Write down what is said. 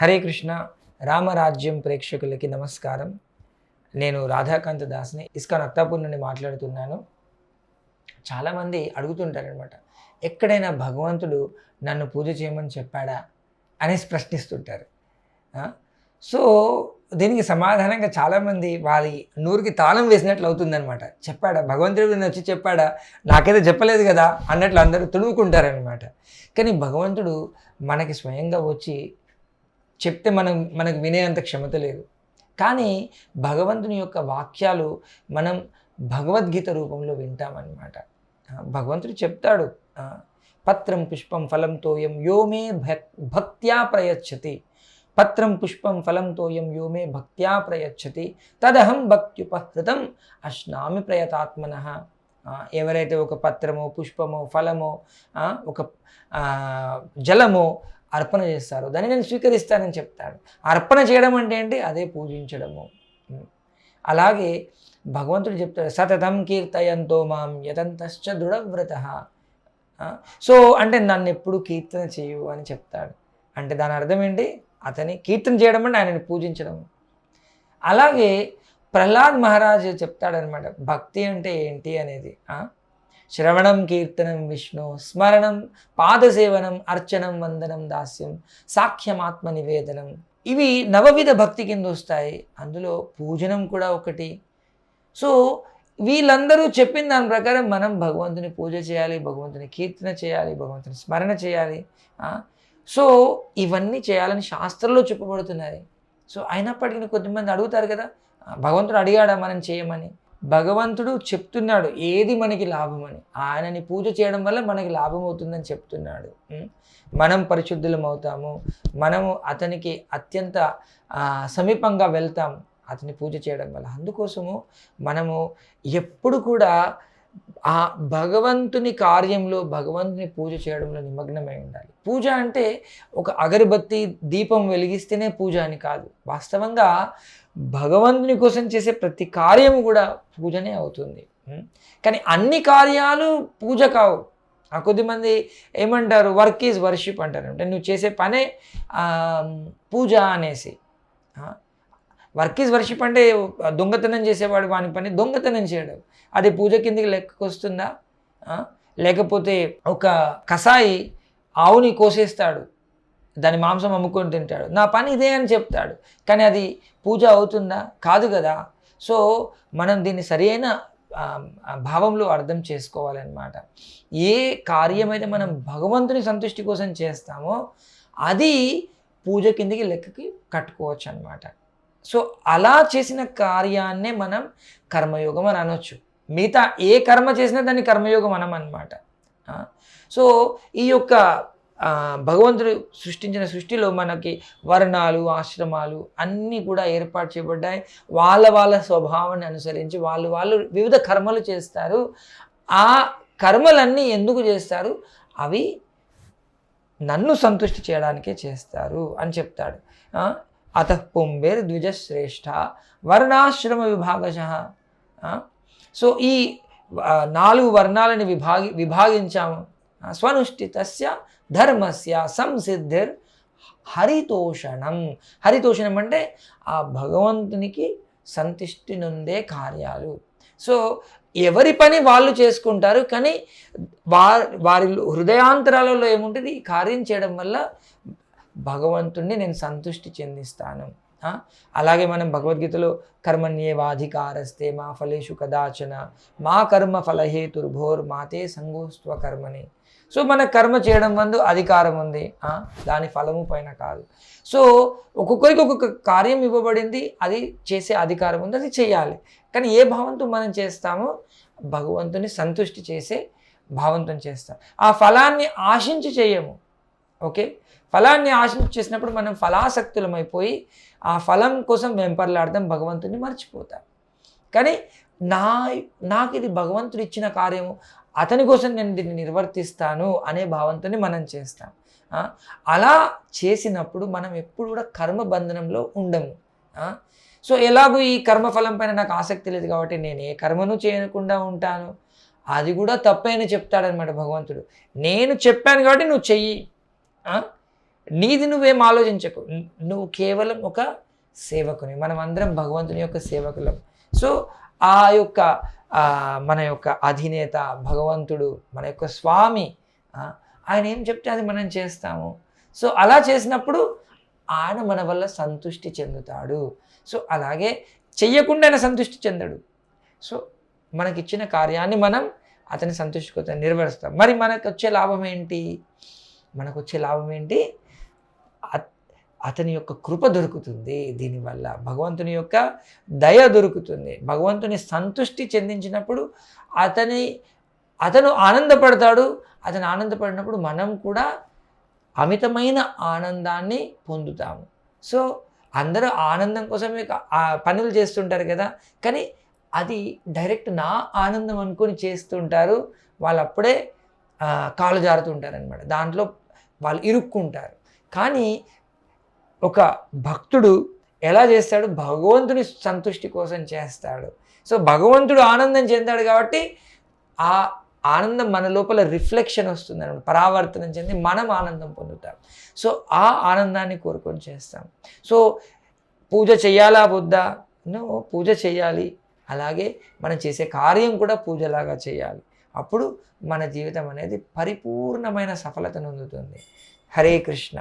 హరే కృష్ణ రామరాజ్యం ప్రేక్షకులకి నమస్కారం. నేను రాధాకాంత్ దాస్ని ఇస్కాన్ అత్తాపూర్ నుండి మాట్లాడుతున్నాను. చాలామంది అడుగుతుంటారనమాట ఎక్కడైనా భగవంతుడు నన్ను పూజ చేయమని చెప్పాడా అనేసి ప్రశ్నిస్తుంటారు. సో దీనికి సమాధానంగా చాలామంది వారి నూరుకి తాళం వేసినట్లు అవుతుందనమాట చెప్పాడా? భగవంతుడు నిన్ను వచ్చి చెప్పాడా? నాకైతే చెప్పలేదు కదా అన్నట్లు అందరూ తుడుముకుంటారనమాట కానీ భగవంతుడు మనకి స్వయంగా వచ్చి చెప్తే మనం మనకు వినేంత క్షమత లేదు. కానీ భగవంతుని యొక్క వాక్యాలు మనం భగవద్గీత రూపంలో వింటామన్నమాట. భగవంతుడు చెప్తాడు పత్రం పుష్పం ఫలం తోయం యోమే భక్ భక్త్యా ప్రయచ్చతి. పత్రం పుష్పం ఫలం తోయం యోమే భక్త్యా ప్రయచ్చతి. తదహం భక్త్యుపహృతం అశ్నామి ప్రయతాత్మన. ఎవరైతే ఒక పత్రమో పుష్పమో ఫలమో ఒక జలమో అర్పణ చేస్తారు. దాన్ని నేను స్వీకరిస్తానని చెప్తాడు. అర్పణ చేయడం అంటే ఏంటి? అదే పూజించడము. అలాగే భగవంతుడు చెప్తాడు సతతం కీర్తయంతో మాం యతంతశ్చ దృఢవ్రత. సో అంటే నన్ను ఎప్పుడు కీర్తన చేయు అని చెప్తాడు. అంటే దాని అర్థం ఏంటి? అతని కీర్తన చేయడం అంటే ఆయనని పూజించడం. అలాగే ప్రహ్లాద్ మహారాజు చెప్తాడనమాట భక్తి అంటే ఏంటి? అనేది. శ్రవణం కీర్తనం విష్ణు స్మరణం పాదసేవనం అర్చనం వందనం దాస్యం సాఖ్యమాత్మ నివేదనం ఇవి నవవిధ భక్తి కింద వస్తాయి. అందులో పూజనం కూడా ఒకటి. సో వీళ్ళందరూ చెప్పిన దాని ప్రకారం మనం భగవంతుని పూజ చేయాలి భగవంతుని కీర్తన చేయాలి భగవంతుని స్మరణ చేయాలి సో ఇవన్నీ చేయాలని శాస్త్రంలో చెప్పబడుతున్నాయి. సో అయినప్పటికీ కొద్దిమంది అడుగుతారు కదా భగవంతుడు అడిగాడా మనం చేయమని? భగవంతుడు చెప్తున్నాడు ఏది మనకి లాభమని. ఆయనని పూజ చేయడం వల్ల మనకి లాభం అవుతుందని చెప్తున్నాడు మనం పరిశుద్ధులం అవుతాము మనము అతనికి అత్యంత సమీపంగా వెళ్తాం అతని పూజ చేయడం వల్ల. అందుకోసము మనము ఎప్పుడు కూడా ఆ భగవంతుని కార్యంలో భగవంతుని పూజ చేయడంలో నిమగ్నమై ఉండాలి. పూజ అంటే ఒక అగరబత్తి దీపం వెలిగిస్తేనే పూజ అని కాదు. వాస్తవంగా భగవంతుని కోసం చేసే ప్రతి కార్యం కూడా పూజనే అవుతుంది. కానీ అన్ని కార్యాలు పూజ కావు. ఆ కొద్దిమంది ఏమంటారు? వర్క్ ఈజ్ వర్షిప్ అంటారు. అంటే నువ్వు చేసే పనే పూజ అనేసి. వర్క్ ఈజ్ వర్షిప్ అంటే దొంగతనం చేసేవాడు వాని పని దొంగతనం చేయడం. అది పూజ కిందికి లెక్కకు వస్తుందా లేకపోతే ఒక కసాయి ఆవుని కోసేస్తాడు. దాని మాంసం అమ్ముకొని తింటాడు. నా పని ఇదే అని చెప్తాడు. కానీ అది పూజ అవుతుందా? కాదు కదా. సో మనం దీన్ని సరైన భావంలో అర్థం చేసుకోవాలన్నమాట. ఏ కార్యమైతే మనం భగవంతుని సంతుష్టి కోసం చేస్తామో అది పూజ కిందికి లెక్కకి కట్టుకోవచ్చు అనమాట సో అలా చేసిన కార్యాన్నే మనం కర్మయోగం అని అనొచ్చు. మిగతా ఏ కర్మ చేసినా దాన్ని కర్మయోగం అనం అనమాట సో ఈ యొక్క భగవంతుడు సృష్టించిన సృష్టిలో మనకి వర్ణాలు ఆశ్రమాలు అన్నీ కూడా ఏర్పాటు చేయబడ్డాయి. వాళ్ళ వాళ్ళ స్వభావాన్ని అనుసరించి వాళ్ళు వాళ్ళు వివిధ కర్మలు చేస్తారు. ఆ కర్మలన్నీ ఎందుకు చేస్తారు? అవి నన్ను సంతుష్టి చేయడానికే చేస్తారు అని చెప్తాడు. అత పుంబేర్ ద్విజశ్రేష్ఠ వర్ణాశ్రమ విభాగశ సో ఈ నాలుగు వర్ణాలని విభాగి విభాగించాము. స్వనుష్ఠితస్య ధర్మస్య సంసిద్ధిర్ హరితోషణం. హరితోషణం అంటే ఆ భగవంతునికి సంతిష్టి నుండే కార్యాలు. సో ఎవరి పని వాళ్ళు చేసుకుంటారు కానీ వారి వారి హృదయాంతరాలలో ఏముంటుంది? ఈ కార్యం చేయడం వల్ల భగవంతుణ్ణి నేను సంతుష్టి చెందిస్తాను. అలాగే మనం భగవద్గీతలో కర్మణ్యేవాధికారస్తే మా ఫలేషు కదాచన మా కర్మ ఫలహేతుర్భోర్ మాతే సంగోస్త్వ కర్మని సో మన కర్మ చేయడం వందు అధికారం ఉంది. దాని ఫలము పైన కాదు. సో ఒక్కొక్కరికి ఒక్కొక్క కార్యం ఇవ్వబడింది అది చేసే అధికారం ఉంది అది చేయాలి. కానీ ఏ భావంతో మనం చేస్తామో భగవంతుని సంతుష్టి చేసే భావంతో చేస్తాం. ఆ ఫలాన్ని ఆశించి చేయము. ఓకే? ఫలాన్ని ఆశించి చేసినప్పుడు మనం ఫలాసక్తులమైపోయి ఆ ఫలం కోసం వెంపర్లాడదాం భగవంతుని మర్చిపోతాం. కానీ నా నాకు ఇది భగవంతుడు ఇచ్చిన కార్యము అతని కోసం నేను దీన్ని నిర్వర్తిస్తాను అనే భావంతోనే మనం చేస్తాం. అలా చేసినప్పుడు మనం ఎప్పుడు కూడా కర్మ బంధనంలో ఉండము. సో ఎలాగో ఈ కర్మఫలం పైన నాకు ఆసక్తి లేదు కాబట్టి నేను ఏ కర్మను చేయకుండా ఉంటాను. అది కూడా తప్పే అని చెప్తాడనమాట భగవంతుడు. నేను చెప్పాను కాబట్టి నువ్వు చెయ్యి. నీది నువ్వేం ఆలోచించకు. నువ్వు కేవలం ఒక సేవకుని మనం అందరం భగవంతుని యొక్క సేవకులం. సో ఆ యొక్క మన యొక్క అధినేత భగవంతుడు మన యొక్క స్వామి ఆయన ఏం చెప్తే అది మనం చేస్తాము. సో అలా చేసినప్పుడు ఆయన మన వల్ల సంతృష్టి చెందుతాడు. సో అలాగే చెయ్యకుండా ఆయన సంతృష్టి చెందడు. సో మనకిచ్చిన కార్యాన్ని మనం అతని సంతృష్టి కోసం నిర్వహిస్తాం. మరి మనకు వచ్చే లాభం ఏంటి? మనకు వచ్చే లాభం ఏంటి? అత్- అతని యొక్క కృప దొరుకుతుంది. దీనివల్ల భగవంతుని యొక్క దయ దొరుకుతుంది. భగవంతుని సంతృష్టి చెందించినప్పుడు అతని అతను ఆనందపడతాడు. అతను ఆనందపడినప్పుడు మనం కూడా అమితమైన ఆనందాన్ని పొందుతాము. సో అందరూ ఆనందం కోసమే పనులు చేస్తుంటారు కదా. కానీ అది డైరెక్ట్ నా ఆనందం అనుకొని చేస్తుంటారు. వాళ్ళు అప్పుడే కాలు జారుతుంటారు అనమాట దాంట్లో వాళ్ళు ఇరుక్కుంటారు. కానీ ఒక భక్తుడు ఎలా చేస్తాడు? భగవంతుని సంతృష్టి కోసం చేస్తాడు. సో భగవంతుడు ఆనందం చెందాడు కాబట్టి ఆ ఆనందం మన లోపల రిఫ్లెక్షన్ వస్తుంది అనమాట పరావర్తనం చెంది మనం ఆనందం పొందుతాం. సో ఆ ఆనందాన్ని కోరుకొని చేస్తాం. సో పూజ చేయాలా వద్దా? నో పూజ చేయాలి అలాగే మనం చేసే కార్యం కూడా పూజలాగా చేయాలి. అప్పుడు మన జీవితం అనేది పరిపూర్ణమైన సఫలతను అందుతుంది హరే కృష్ణ.